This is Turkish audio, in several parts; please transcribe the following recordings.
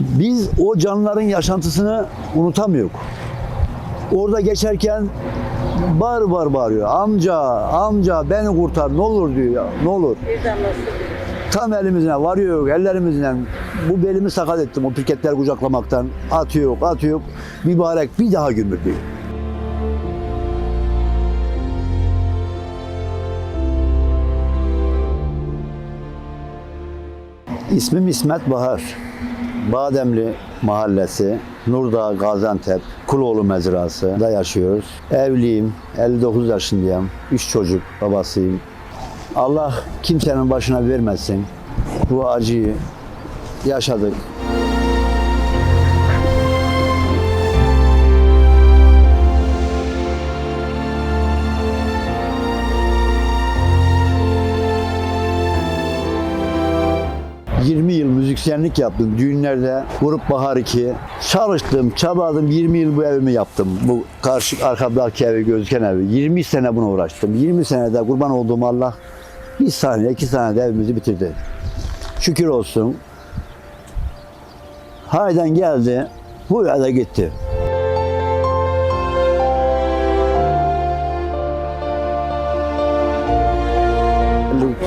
Biz o canlıların yaşantısını unutamıyoruz. Orada geçerken bağır bağır bağırıyor. Amca, amca beni kurtar ne olur diyor ya, ne olur. Tam elimizle varıyor, ellerimizle bu belimi sakat ettim o pirketler kucaklamaktan. Atıyor, atıyor. Mübarek bir daha gümbürtüyor. İsmim İsmet Bahar. Bademli Mahallesi, Nurdağ, Gaziantep, Kuloğlu Mezrası da yaşıyoruz. Evliyim, 59 yaşındayım. Üç çocuk babasıyım. Allah kimsenin başına vermesin. Bu acıyı yaşadık. Müzisyenlik yaptım. Düğünlerde Grup Bahar 2. Çalıştım, çabaladım. 20 yıl bu evimi yaptım. Bu karşı arkamdaki evi gözüken evi. 20 sene buna uğraştım. 20 senede kurban olduğum Allah bir saniye, iki saniyede evimizi bitirdi. Şükür olsun. Hayden geldi, bu da gitti.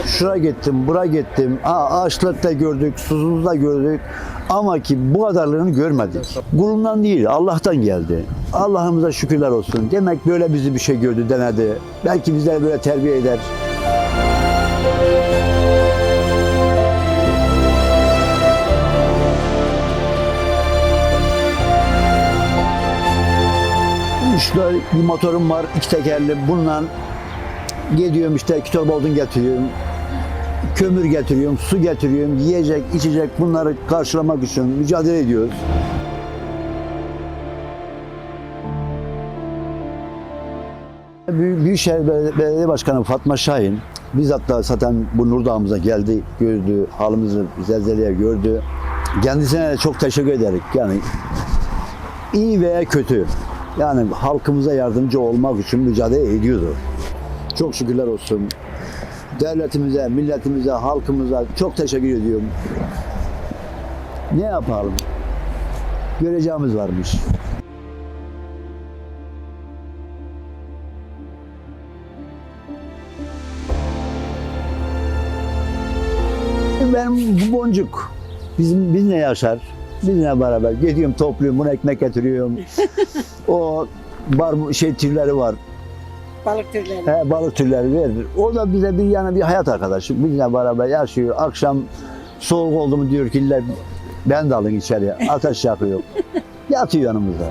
Şura gittim, bura gittim. Aa, ağaçlık da gördük, susuzluk da gördük. Ama ki bu kadarlığını görmedik. Kulundan değil, Allah'tan geldi. Allah'ımıza şükürler olsun. Demek böyle bizi bir şey gördü, denedi. Belki bizleri böyle terbiye eder. İşte bir motorum var, iki tekerli. Bununla gidiyorum işte iki torba getiriyorum. Kömür getiriyorum, su getiriyorum, yiyecek, içecek bunları karşılamak için mücadele ediyoruz. Büyük- Büyükşehir Belediye Başkanı Fatma Şahin bizzat da zaten bu Nurdağ'ımıza geldi, gördü, halimizi zelzeleye gördü. Kendisine de çok teşekkür ederek yani iyi veya kötü yani halkımıza yardımcı olmak için mücadele ediyordu. Çok şükürler olsun. Devletimize, milletimize, halkımıza çok teşekkür ediyorum. Ne yapalım? Göreceğimiz varmış. Benim bu boncuk bizim bizimle yaşar. Bizimle beraber gidiyorum topluyorum bunu ekmek getiriyorum. o bar şey türleri var. Balık türleri. He, balık türleri verir. O da bize bir yani bir hayat arkadaşı. Bizimle beraber yaşıyor. Akşam soğuk oldu mu diyor ki "İlla ben de alın içeriye. Ateş yakıyor. Yatıyor yanımızda.